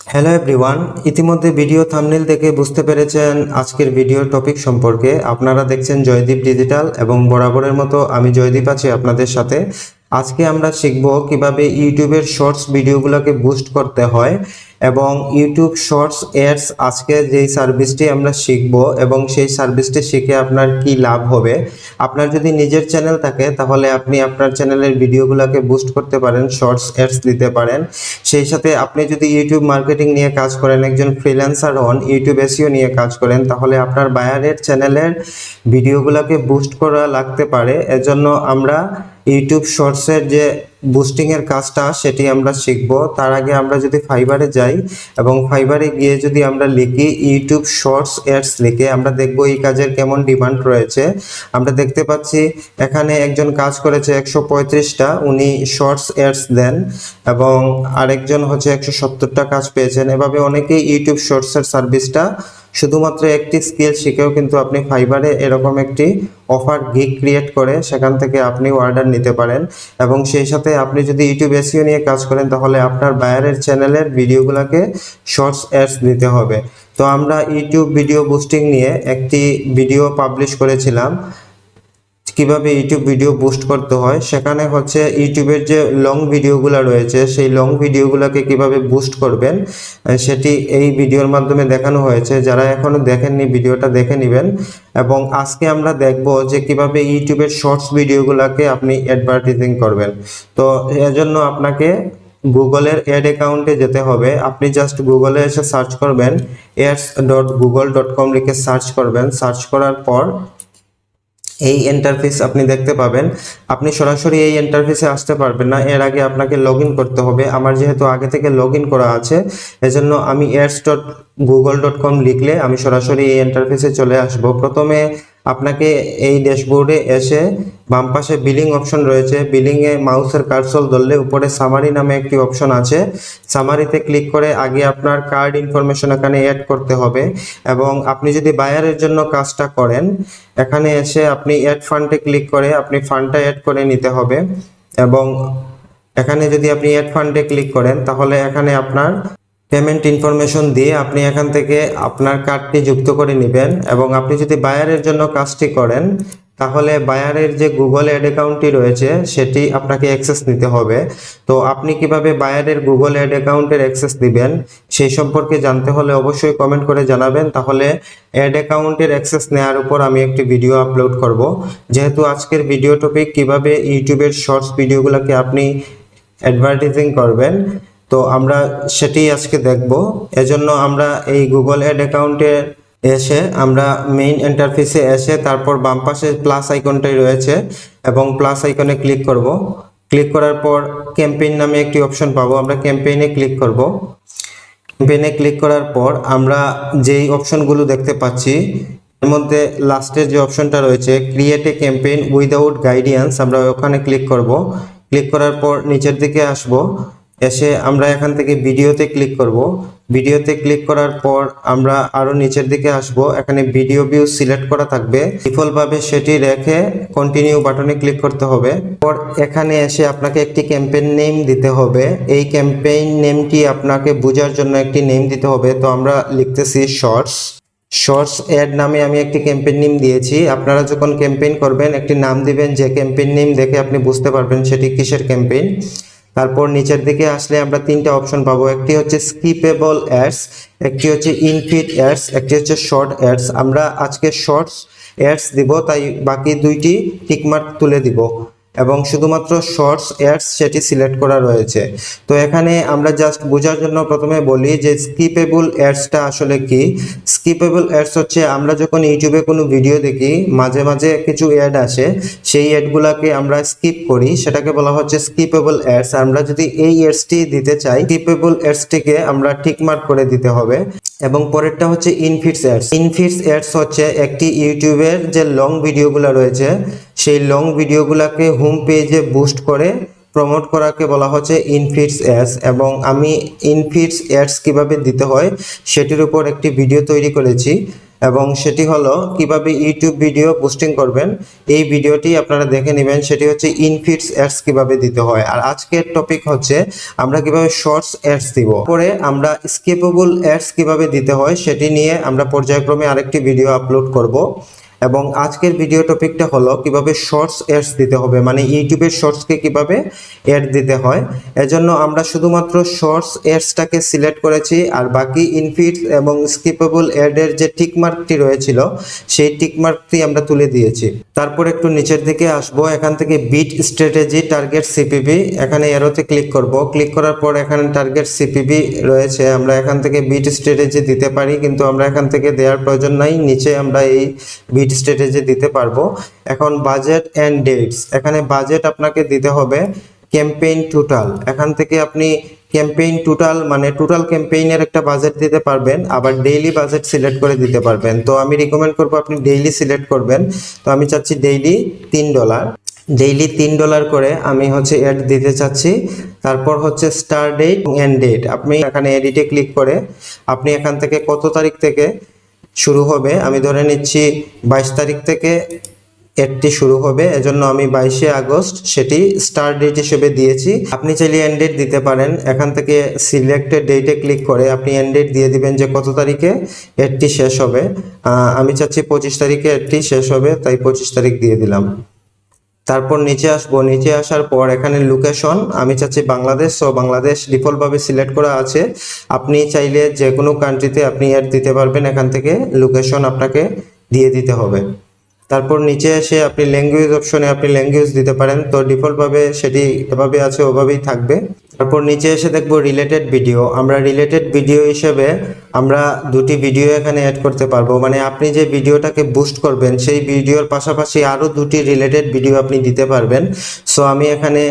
Hello everyone ইতিমধ্যে video thumbnail দেখে বুঝতে পেরেছেন আজকের ভিডিওর টপিক সম্পর্কে। আপনারা দেখছেন জয়দীপ ডিজিটাল এবং বরাবরের মতো আমি জয়দীপ আছি আপনাদের সাথে। আজকে আমরা শিখব কীভাবে ইউটিউবের শর্টস ভিডিওগুলোকে বুস্ট করতে হয়। এবং ইউটিউব শর্টস এডস আজকে যেই সার্ভিসটি আমরা শিখব এবং সেই সার্ভিসটি শিখে আপনার কি লাভ হবে, আপনার যদি নিজের চ্যানেল থাকে, তাহলে আপনি আপনার চ্যানেলের ভিডিওগুলোকে বুস্ট করতে পারেন শর্টস এডস দিতে পারেন। সেই সাথে আপনি যদি ইউটিউব মার্কেটিং নিয়ে কাজ করেন, একজন ফ্রিল্যান্সার হন ইউটিউব এসিও নিয়ে কাজ করেন, তাহলে আপনার বায়ারের চ্যানেলের ভিডিওগুলোকে বুস্ট করা লাগতে পারে। এজন্য আমরা ইউটিউব শর্টসের যে বুস্টিংয়ের কাজটা, সেটি আমরা শিখব। তার আগে আমরা যদি ফাইবারে যাই এবং ফাইবারে গিয়ে যদি আমরা লিখি ইউটিউব শর্টস এডস লিখে, আমরা দেখব এই কাজের কেমন ডিমান্ড রয়েছে। আমরা দেখতে পাচ্ছি এখানে একজন কাজ করেছে একশো পঁয়ত্রিশটা, উনি শর্টস এডস দেন এবং আরেকজন হচ্ছে একশো সত্তরটা কাজ পেয়েছেন। এভাবে অনেকেই ইউটিউব শর্টসের সার্ভিসটা শুধুমাত্র একটি স্কিল শিখেও কিন্তু আপনি ফাইবারে এরকম একটি অফার গিগ ক্রিয়েট করে সেখান থেকে আপনি অর্ডার নিতে পারেন। এবং সেই সাথে আপনি যদি ইউটিউব এসিও নিয়ে কাজ করেন, তাহলে আপনার বায়ারের চ্যানেলের ভিডিওগুলোকে শর্টস অ্যাডস দিতে হবে। তো আমরা ইউটিউব ভিডিও বুস্টিং নিয়ে একটি ভিডিও পাবলিশ করেছিলাম। কীভাবে ইউটিউব ভিডিও বুস্ট করতে হয়, সেখানে হচ্ছে ইউটিউবের যে লং ভিডিওগুলো রয়েছে, সেই লং ভিডিওগুলোকে কীভাবে বুস্ট করবেন সেটি এই ভিডিওর মাধ্যমে দেখানো হয়েছে। যারা এখনও দেখেননি ভিডিওটা দেখে নেবেন। এবং আজকে আমরা দেখব যে কীভাবে ইউটিউবের শর্টস ভিডিওগুলোকে আপনি অ্যাডভার্টাইজিং করবেন। তো এজন্য আপনাকে গুগলের অ্যাড অ্যাকাউন্টে যেতে হবে। আপনি জাস্ট গুগলে এসে সার্চ করবেন ads dot Google dot com লিখে সার্চ করবেন। সার্চ করার পর এই ইন্টারফেস আপনি দেখতে পাবেন। আপনি সরাসরি এই ইন্টারফেসে আসতে পারবেন না। এর আগে আপনাকে লগ করতে হবে। আমার যেহেতু আগে থেকে লগ করা আছে, এজন্য আমি ads dot Google dot com লিখলে আমি সরাসরি এই ইন্টারফেসে চলে আসব। প্রথমে আপনাকে এই ড্যাশবোর্ডে এসে বাম পাশে বিলিং অপশন রয়েছে। বিলিংয়ে মাউসের কার্সল ধরলে উপরে সামারি নামে একটি অপশন আছে। সামারিতে ক্লিক করে আগে আপনার কার্ড ইনফরমেশন এখানে অ্যাড করতে হবে এবং আপনি যদি বায়ারের জন্য কাজটা করেন, এখানে এসে আপনি অ্যাড ফান্ডে ক্লিক করে আপনি ফান্ডটা অ্যাড করে নিতে হবে এবং এখানে যদি আপনি অ্যাড ফান্ডে ক্লিক করেন, তাহলে এখানে আপনার পেমেন্ট ইনফরমেশন দিয়ে আপনি এখান থেকে আপনার কার্ডটি যুক্ত করে নেবেন এবং আপনি যদি বায়ারের জন্য কাজটি করেন, তাহলে বায়ারের যে গুগল অ্যাড অ্যাকাউন্টটি রয়েছে, সেটি আপনাকে অ্যাক্সেস নিতে হবে। তো আপনি কীভাবে বায়ারের গুগল অ্যাড অ্যাকাউন্টের অ্যাক্সেস দিবেন, সেই সম্পর্কে জানতে হলে অবশ্যই কমেন্ট করে জানাবেন। তাহলে অ্যাড অ্যাকাউন্টের অ্যাক্সেস নেওয়ার উপর আমি একটি ভিডিও আপলোড করব। যেহেতু আজকের ভিডিও টপিক কীভাবে ইউটিউবের শর্টস ভিডিওগুলোকে আপনি অ্যাডভার্টাইজিং করবেন তো আমরা সেটি আজকে দেখব। এজন্য আমরা এই গুগল অ্যাড অ্যাকাউন্টে এসে আমরা মেইন ইন্টারফেসে এসে তারপর বাম পাশে প্লাস আইকনটাই রয়েছে এবং প্লাস আইকনে ক্লিক করব। ক্লিক করার পর ক্যাম্পেইন নামে একটি অপশন পাবো। আমরা ক্যাম্পেইনে ক্লিক করব। ক্যাম্পেইনে ক্লিক করার পর আমরা যেই অপশনগুলো দেখতে পাচ্ছি, এর মধ্যে লাস্টের যে অপশনটা রয়েছে create a campaign without guidance আমরা ওখানে ক্লিক করব। ক্লিক করার পর নিচের দিকে আসব। এসে আমরা এখান থেকে ভিডিওতে ক্লিক করব। ভিডিওতে ক্লিক করার পর আমরা আরও নিচের দিকে আসব। এখানে ভিডিও ভিউ সিলেক্ট করা থাকবে। ডিফল্টভাবে সেটি রেখে কন্টিনিউ বাটনে ক্লিক করতে হবে। পর এখানে এসে আপনাকে একটি ক্যাম্পেইন নেম দিতে হবে। এই ক্যাম্পেইন নেমটি আপনাকে বোঝার জন্য একটি নেম দিতে হবে। তো আমরা লিখতেছি শর্টস শর্টস অ্যাড নামে আমি একটি ক্যাম্পেইন নেম দিয়েছি। আপনারা যখন ক্যাম্পেইন করবেন, একটি নাম দিবেন, যে ক্যাম্পেইন নেম দেখে আপনি বুঝতে পারবেন সেটি কিসের ক্যাম্পেইন তারপর নিচের দিকে আসলে আমরা তিনটা অপশন পাবো। একটি হচ্ছে স্কিপেবল অ্যাডস একটি হচ্ছে ইনফিট অ্যাডস একটি হচ্ছে শর্ট অ্যাডস আমরা আজকে শর্টস অ্যাডস দিব, তাই বাকি দুইটি টিকমার্ক তুলে দিব। এবং শুধুমাত্র শর্টস অ্যাডস সেটি সিলেক্ট করা রয়েছে। তো এখানে আমরা জাস্ট বোঝার জন্য প্রথমে বলি যে স্কিপেবল অ্যাডসটা আসলে কি। স্কিপেবল অ্যাডস হচ্ছে আমরা যখন ইউটিউবে কোনো ভিডিও দেখি, মাঝে মাঝে কিছু অ্যাড আসে, সেই অ্যাডগুলোকে আমরা স্কিপ করি। সেটাকে বলা হচ্ছে স্কিপেবল অ্যাডস আমরা যদি এই অ্যাডসটি দিতে চাই, স্কিপেবল অ্যাডসটিকে আমরা টিকমার্ক করে দিতে হবে। এবং পরেরটা হচ্ছে ইনফিটস অ্যাডস ইনফিটস অ্যাডস হচ্ছে একটি ইউটিউবের যে লং ভিডিওগুলো রয়েছে, সেই লং ভিডিওগুলোকে হোম পেজে বুস্ট করে প্রমোট করাকে বলা হচ্ছে ইনফিটস অ্যাডস এবং আমি ইনফিটস অ্যাডস কীভাবে দিতে হয়, সেটির উপর একটি ভিডিও তৈরি করেছি। এবং সেটি হলো কীভাবে ইউটিউব ভিডিও পোস্টিং করবেন, এই ভিডিওটি আপনারা দেখে নেবেন, সেটি হচ্ছে ইনফিটস অ্যাডস কীভাবে দিতে হয়। আর আজকের টপিক হচ্ছে আমরা কীভাবে শর্টস অ্যাডস দিব। পরে আমরা স্কেপেবল অ্যাডস কীভাবে দিতে হয়, সেটি নিয়ে আমরা পর্যায়ক্রমে আরেকটি ভিডিও আপলোড করব। এবং আজকের ভিডিও টপিকটা হলো কীভাবে শর্টস অ্যাডস দিতে হবে মানে ইউটিউবের শর্টসকে কীভাবে এড দিতে হয়। এজন্য আমরা শুধুমাত্র শর্টস অ্যাডসটাকে সিলেক্ট করেছি, আর বাকি ইনফিটস এবং স্কিপেবল অ্যাডের যে টিকমার্কটি রয়েছিল, সেই টিকমার্কটি আমরা তুলে দিয়েছি। তারপর একটু নিচের দিকে আসব, এখান থেকে বিট স্ট্র্যাটেজি টার্গেট সিপিবি এখানে এরোতে ক্লিক করব। ক্লিক করার পর এখানে টার্গেট সিপিবি রয়েছে, আমরা এখান থেকে বিট স্ট্র্যাটেজি দিতে পারি, কিন্তু আমরা এখান থেকে দেওয়ার প্রয়োজন নাই, নিচে আমরা এই বিট স্ট্র্যাটেজি দিতে পারব। এখন বাজেট অ্যান্ড ডেটস এখানে বাজেট আপনাকে দিতে হবে ক্যাম্পেইন টোটাল এখান থেকে আপনি ক্যাম্পেইন টোটাল মানে টোটাল ক্যাম্পেইনের একটা বাজেট দিতে পারবেন, আবার ডেইলি বাজেট সিলেক্ট করে দিতে পারবেন। তো আমি রিকমেন্ড করব আপনি ডেইলি সিলেক্ট করবেন। তো আমি চাচ্ছি ডেইলি তিন ডলার ডেইলি তিন ডলার করে আমি হচ্ছে অ্যাড দিতে চাচ্ছি। তারপর হচ্ছে স্টার ডেট এন্ড ডেট আপনি এখানে এডিটে ক্লিক করে আপনি এখান থেকে কত তারিখ থেকে শুরু হবে। আমি ধরে নিচ্ছি বাইশ তারিখ থেকে এডটি শুরু হবে। এজন্য আমি বাইশে আগস্ট সেটি স্টার ডেট হিসেবে দিয়েছি। আপনি চাইলে এন্ড ডেট দিতে পারেন। এখান থেকে সিলেক্টেড ডেটে ক্লিক করে আপনি এন্ড ডেট দিয়ে দিবেন যে কত তারিখে এডটি শেষ হবে। আমি চাচ্ছি পঁচিশ তারিখে এডটি শেষ হবে, তাই পঁচিশ তারিখ দিয়ে দিলাম। তারপর নিচে আসব। নিচে আসার পর এখানে লোকেশন আমি চাচ্ছি বাংলাদেশ। সো বাংলাদেশ ডিফল্টভাবে সিলেক্ট করা আছে। আপনি চাইলে যে কোনো কান্ট্রিতে আপনি অ্যাড দিতে পারবেন। এখান থেকে লোকেশন আপনাকে দিয়ে দিতে হবে। তারপর নিচে এসে আপনি ল্যাঙ্গুয়েজ অপশনে আপনি ল্যাঙ্গুয়েজ দিতে পারেন। তো ডিফল্টভাবে সেটি এভাবে আছে, ওভাবেই থাকবে। তারপর নিচে এসে দেখব রিলেটেড ভিডিও আমরা রিলেটেড ভিডিও হিসেবে আমরা দুটি ভিডিও এখানে অ্যাড করতে পারব। মানে আপনি যে ভিডিওটাকে বুস্ট করবেন, সেই ভিডিওর পাশাপাশি আরও দুটি রিলেটেড ভিডিও আপনি দিতে পারবেন। সো আমি এখানে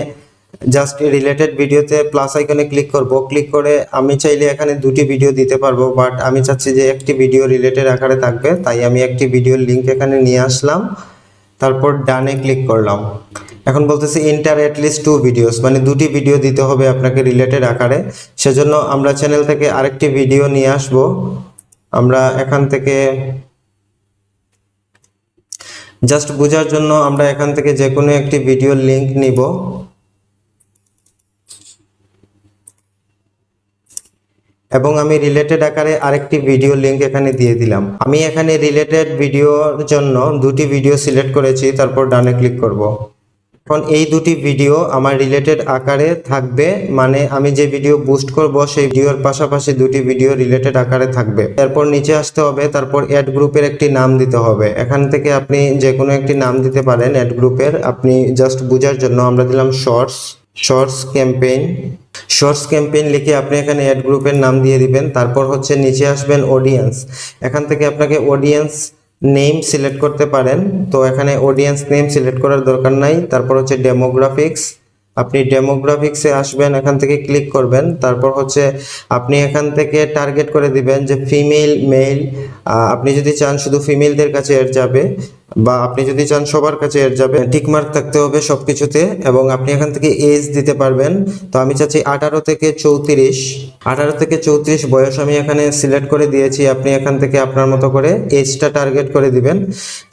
জাস্ট রিলেটেড ভিডিওতে প্লাস আইকনে ক্লিক করব। ক্লিক করে আমি চাইলে এখানে দুটি ভিডিও দিতে পারব বাট আমি চাচ্ছি যে একটি ভিডিও রিলেটেড আকারে থাকবে। তাই আমি একটি ভিডিওর লিঙ্ক এখানে নিয়ে আসলাম। তারপর ডানে ক্লিক করলাম। এখন বলতেছি ইন্টার লিস্ট টু ভিডিওস মানে দুটি ভিডিও দিতে হবে আপনাকে রিলেটেড আকারে। সেজন্য আমরা চ্যানেল থেকে আরেকটি ভিডিও নিয়ে আসব। আমরা এখান থেকে জাস্ট বোঝার জন্য আমরা এখান থেকে যে কোনো একটি ভিডিও লিংক নিব। এবং আমি রিলেটেড আকারে আরেকটি ভিডিও লিংক এখানে দিয়ে দিলাম। আমি এখানে রিলেটেড ভিডিওর জন্য দুটি ভিডিও সিলেক্ট করেছি, তারপর ডানে ক্লিক করব। এখন এই দুটি ভিডিও আমার রিলেটেড আকারে থাকবে। মানে আমি যে ভিডিও বুস্ট করব, সেই ভিডিওর পাশাপাশি দুটি ভিডিও রিলেটেড আকারে থাকবে। তারপর নিচে আসতে হবে, তারপর অ্যাড গ্রুপের একটি নাম দিতে হবে। এখান থেকে আপনি যে কোনো একটি নাম দিতে পারেন অ্যাড গ্রুপের আপনি জাস্ট বোঝার জন্য আমরা দিলাম shorts shorts campaign shorts campaign লিখে আপনি এখানে অ্যাড গ্রুপের নাম দিয়ে দিবেন। তারপর হচ্ছে নিচে আসবেন অডিয়েন্স এখান থেকে আপনাকে অডিয়েন্স নেম সিলেক্ট করতে পারেন। তো এখানে অডিয়েন্স নেম সিলেক্ট করার দরকার নাই। তারপর হচ্ছে ডেমোগ্রাফিক্স আপনি ডেমোগ্রাফিক্সে আসবেন, এখান থেকে ক্লিক করবেন। তারপর হচ্ছে আপনি এখান থেকে টার্গেট করে দিবেন যে ফিমেল মেল আপনি যদি চান শুধু ফিমেলদের কাছে এর যাবে। বা আপনি যদি চান সবার কাছে এর যাবে টিকমার্ক থাকতে হবে সব কিছুতে এবং আপনি এখান থেকে এজ দিতে পারবেন। তো আমি চাচ্ছি আঠারো থেকে চৌত্রিশ। আঠারো থেকে চৌত্রিশ বয়স আমি এখানে সিলেক্ট করে দিয়েছি। আপনি এখান থেকে আপনার মতো করে এজটা টার্গেট করে দিবেন।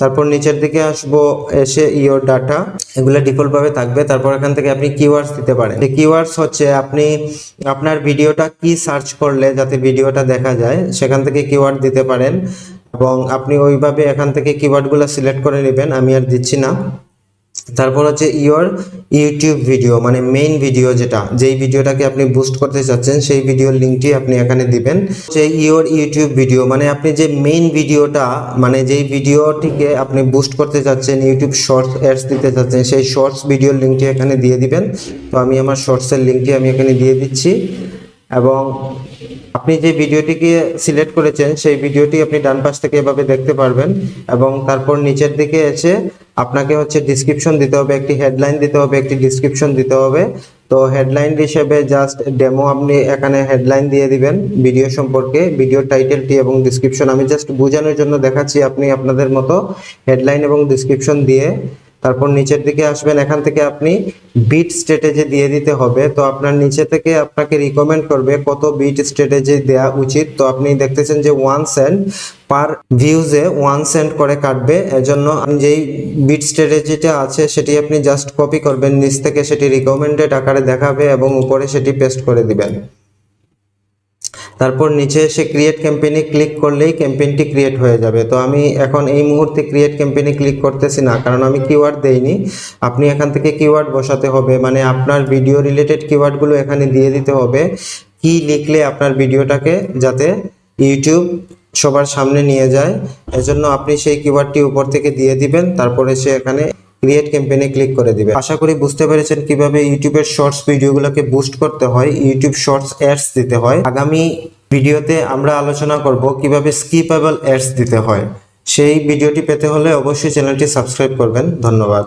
তারপর নিচের দিকে আসব, এসে ইওর ডাটা এগুলো ডিফল্টভাবে থাকবে। তারপর এখান থেকে আপনি কিওয়ার্ডস দিতে পারেন। কিওয়ার্ডস হচ্ছে আপনি আপনার ভিডিওটা কি সার্চ করলে যাতে ভিডিওটা দেখা যায়, সেখান থেকে কিওয়ার্ড দিতে পারেন। এবং আপনি ওইভাবে এখান থেকে কিওয়ার্ডগুলো সিলেক্ট করে নেবেন, আমি আর দিচ্ছি না। তারপর হচ্ছে ইওর ইউটিউব ভিডিও মানে মেইন ভিডিও যেটা, যেই ভিডিওটাকে আপনি বুস্ট করতে চাচ্ছেন, সেই ভিডিওর লিঙ্কটি আপনি এখানে দিবেন। যে ইওর ইউটিউব ভিডিও মানে আপনি যে মেইন ভিডিওটা মানে যেই ভিডিওটিকে আপনি বুস্ট করতে চাচ্ছেন ইউটিউব শর্টস অ্যাডস দিতে চাচ্ছেন, সেই শর্টস ভিডিওর লিঙ্কটি এখানে দিয়ে দিবেন। তো আমি আমার শর্টসের লিঙ্কটি আমি এখানে দিয়ে দিচ্ছি। এবং আপনি যে ভিডিওটিকে সিলেক্ট করেছেন, সেই ভিডিওটি আপনি ডান পাশ থেকে এভাবে দেখতে পারবেন এবং তারপর নিচের দিকে এসে আপনাকে হচ্ছে ডিসক্রিপশন দিতে হবে, একটি হেডলাইন দিতে হবে, একটি ডিসক্রিপশন দিতে হবে। তো হেডলাইন হিসেবে জাস্ট ডেমো আপনি এখানে হেডলাইন দিয়ে দিবেন ভিডিও সম্পর্কে ভিডিও টাইটেলটি এবং ডিসক্রিপশন আমি জাস্ট বোঝানোর জন্য দেখাচ্ছি আপনি আপনাদের মতো হেডলাইন এবং ডিসক্রিপশন দিয়ে তারপর নিচের দিকে আসবেন, এখান থেকে আপনি বিট স্ট্র্যাটেজি দিয়ে দিতে হবে। তো আপনার নিচে থেকে আপনাকে রিকমেন্ড করবে কত বিট স্ট্র্যাটেজি দেওয়া উচিত। তো আপনি দেখতেছেন যে ওয়ান সেন্ট পার ভিউজে ওয়ান সেন্ট করে কাটবে। এজন্য যেই বিট স্ট্র্যাটেজিটা আছে, সেটি আপনি জাস্ট কপি করবেন। নিচ থেকে সেটি রিকমেন্ডেড আকারে দেখাবে এবং উপরে সেটি পেস্ট করে দিবেন। তারপর নিচে এসে ক্রিয়েট ক্যাম্পেইনে ক্লিক করলেই ক্যাম্পেইনটি ক্রিয়েট হয়ে যাবে। তো আমি এখন এই মুহূর্তে ক্রিয়েট ক্যাম্পেইনে ক্লিক করতেছি না, কারণ আমি কিওয়ার্ড দেইনি। আপনি এখান থেকে কিওয়ার্ড বসাতে হবে মানে আপনার ভিডিও রিলেটেড কিওয়ার্ডগুলো এখানে দিয়ে দিতে হবে। কি লিখলে আপনার ভিডিওটাকে যাতে ইউটিউব সবার সামনে নিয়ে যায়। এজন্য আপনি সেই কিওয়ার্ডটি উপর থেকে দিয়ে দিবেন, তারপরে সে এখানে ক্রিয়েট ক্যাম্পেইনে ক্লিক করে দিবে। আশা করি বুঝতে পেরেছেন কীভাবে ইউটিউবের শর্টস ভিডিওগুলোকে বুস্ট করতে হয়, ইউটিউব শর্টস অ্যাডস দিতে হয়। আগামী ভিডিওতে আমরা আলোচনা করব কীভাবে স্কিপেবল অ্যাডস দিতে হয়। সেই ভিডিওটি পেতে হলে অবশ্যই চ্যানেলটি সাবস্ক্রাইব করবেন। ধন্যবাদ।